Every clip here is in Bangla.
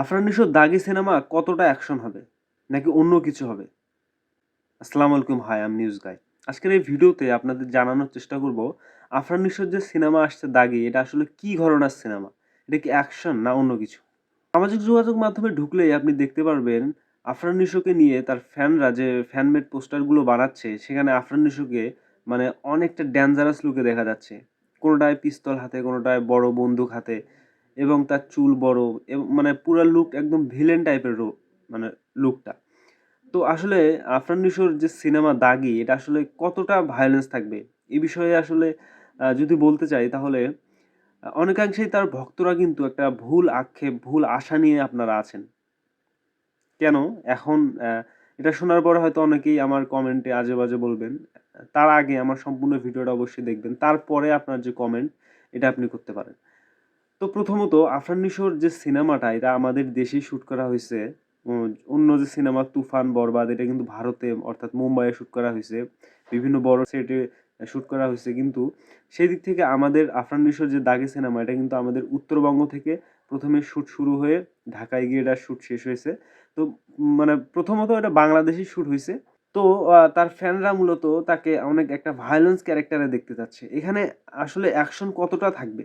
আফরান নিশোর দাগি সিনেমা কতটা অ্যাকশন হবে? নাকি অন্য কিছু হবে? আসসালামু আলাইকুম, হাই আম নিউজ গাই আজকের এই ভিডিওতে আপনাদের জানানোর চেষ্টা করব, আফরান নিশোর যে সিনেমা আসছে দাগি, এটা আসলে কি ঘটনার সিনেমা? এটা কি অ্যাকশন না অন্য কিছু? সামাজিক যোগাযোগ মাধ্যমে ঢুকলেই আপনি দেখতে পারবেন, আফরান নিশোকে নিয়ে তার ফ্যানরা যে ফ্যানমেড পোস্টারগুলো বানাচ্ছে, সেখানে আফরান নিশোকে মানে অনেকটা ডেঞ্জারাস লুকে দেখা যাচ্ছে। কোনোটায় পিস্তল হাতে, কোনোটায় বড় বন্দুক হাতে এবং তার চুল বড় এবং মানে পুরো লুক একদম ভিলেন টাইপের মানে লুকটা তো আসলে আফরান নিশোর যে সিনেমা দাগি, এটা আসলে কতটা ভায়োলেন্স থাকবে? এ বিষয়ে আসলে যদি বলতে চাই তাহলে অনেকাংশেই তার ভক্তরা কিন্তু একটা ভুল আক্ষেপ, ভুল আশা নিয়ে আপনারা আছেন। কেন? এখন এটা শোনার পরে হয়তো অনেকেই আমার কমেন্টে আজে বাজে বলবেন। তার আগে আমার সম্পূর্ণ ভিডিওটা অবশ্যই দেখবেন। তারপরে আপনার যে কমেন্ট এটা আপনি করতে পারেন। তো প্রথমত আফরান নিশোর যে সিনেমাটা, এটা আমাদের দেশেই শ্যুট করা হয়েছে। অন্য যে সিনেমা তুফান, বরবাদ, এটা কিন্তু ভারতে, অর্থাৎ মুম্বাইয়ে শ্যুট করা হয়েছে। বিভিন্ন বড় সেটে শ্যুট করা হয়েছে। কিন্তু সেই দিক থেকে আমাদের আফরান নিশোর যে দাগে সিনেমা, এটা কিন্তু আমাদের উত্তরবঙ্গ থেকে প্রথমে শ্যুট শুরু হয়ে ঢাকায় গিয়ে এটা শ্যুট শেষ হয়েছে। তো মানে প্রথমত এটা বাংলাদেশেই শ্যুট হয়েছে। তো তার ফ্যানরা মূলত তাকে অনেক একটা ভায়োলেন্স ক্যারেক্টারে দেখতে চাচ্ছে। এখানে আসলে অ্যাকশন কতটা থাকবে?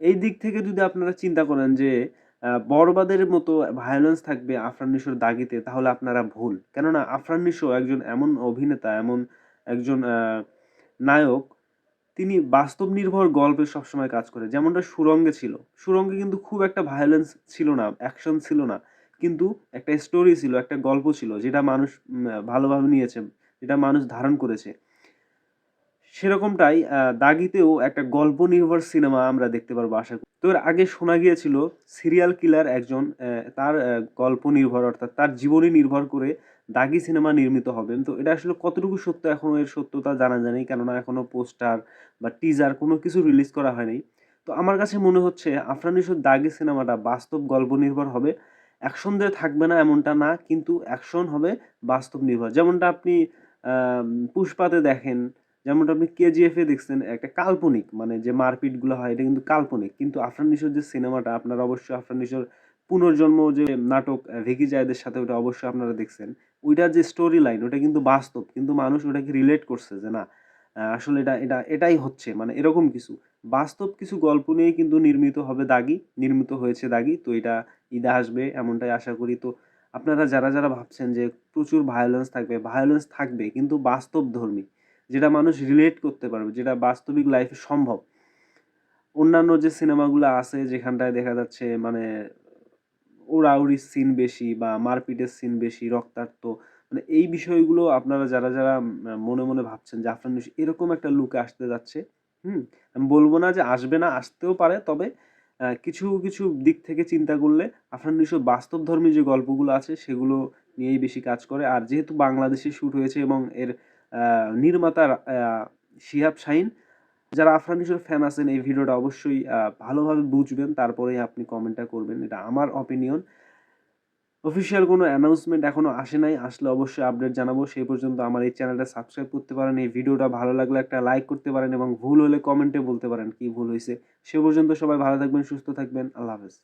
এই দিক থেকে যদি আপনারা চিন্তা করেন যে বরবাদের মতো ভায়োলেন্স থাকবে আফরান নিশোর দাগিতে, তাহলে আপনারা ভুল। কেননা আফরান নিশো একজন এমন অভিনেতা, এমন একজন নায়ক, তিনি বাস্তব নির্ভর গল্পে সবসময় কাজ করে। যেমনটা সুরঙ্গে ছিল। সুরঙ্গে কিন্তু খুব একটা ভায়োলেন্স ছিল না অ্যাকশন ছিল না। কিন্তু একটা স্টোরি ছিল, একটা গল্প ছিল, যেটা মানুষ ভালোভাবে নিয়েছে, যেটা মানুষ ধারণ করেছে। সেরকমটাই দাগিতেও একটা গল্প নির্ভর সিনেমা আমরা দেখতে পারব আশা করি। তো এর আগে শোনা গিয়েছিল সিরিয়াল কিলার একজন তার গল্প নির্ভর, অর্থাৎ তার জীবনী নির্ভর করে দাগি সিনেমা নির্মিত হবে তো এটা আসলে কতটুকু সত্য এখনও এর সত্যতা জানা যায়নি, কেননা এখনও পোস্টার বা টিজার কোনো কিছু রিলিজ করা হয়নি। তো আমার কাছে মনে হচ্ছে আফরান নিশোর দাগি সিনেমাটা বাস্তব গল্প নির্ভর হবে অ্যাকশন দিয়ে থাকবে না এমনটা না, কিন্তু অ্যাকশন হবে বাস্তব নির্ভর। যেমনটা আপনি পুষ্পাতে দেখেন যেমনটা আপনি কেজিএফ দেখছেন, একটা কাল্পনিক মানে যে মারপিটগুলো হয়, এটা কিন্তু কাল্পনিক। কিন্তু আফরান নিশোর যে সিনেমাটা, আপনারা অবশ্যই আফরান নিশোর পুনর্জন্ম যে নাটক ভিকি জায়েদের সাথে ওটা অবশ্যই আপনারা দেখছেন। ওইটার যে স্টোরি লাইন ওটা কিন্তু বাস্তব। কিন্তু মানুষ ওটাকে রিলেট করছে যে না আসলে এটা এটা, এটাই হচ্ছে মানে এরকম কিছু। বাস্তব কিছু গল্প নিয়েই কিন্তু নির্মিত হবে দাগি, নির্মিত হয়েছে দাগি। তো এটা ঈদে আসবে, এমনটাই আশা করি। তো আপনারা যারা যারা ভাবছেন যে প্রচুর ভায়োলেন্স থাকবে ভায়োলেন্স থাকবে, কিন্তু বাস্তবধর্মী যেটা মানুষ রিলেট করতে পারবে, যেটা বাস্তবিক লাইফে সম্ভব। অন্যান্য যে সিনেমাগুলো আছে, যেখানটায় দেখা যাচ্ছে মানে ওড়াউড়ির সিন বেশি বা মারপিটের সিন বেশি, রক্তাক্ত মানে এই বিষয়গুলো আপনারা যারা যারা মনে মনে ভাবছেন যে আফরান নিশো এরকম একটা লুকে আসতে যাচ্ছে, হুম, আমি বলব না যে আসবে না, আসতেও পারে, তবে কিছু কিছু দিক থেকে চিন্তা করলে আফরান নিশো বাস্তবধর্মী যে গল্পগুলো আছে, সেগুলো নিয়েই বেশি কাজ করে। আর যেহেতু বাংলাদেশে শ্যুট হয়েছে এবং এর নির্মাতা শিহাব শাহিন, যারা আফরান নিশোর ফ্যান আছেন, এই ভিডিওটা অবশ্যই ভালোভাবে বুঝবেন। তারপরেই আপনি কমেন্টটা করবেন। এটা আমার অপিনিয়ন অফিসিয়াল কোনো অ্যানাউন্সমেন্ট এখনও আসে নাই, আসলে অবশ্যই আপডেট জানাব। সেই পর্যন্ত আমার এই চ্যানেলটা সাবস্ক্রাইব করতে পারেন। এই ভিডিওটা ভালো লাগলে একটা লাইক করতে পারেন এবং ভুল হলে কমেন্টে বলতে পারেন কি ভুল হয়েছে সে পর্যন্ত সবাই ভালো থাকবেন, সুস্থ থাকবেন। আল্লাহ হাফেজ।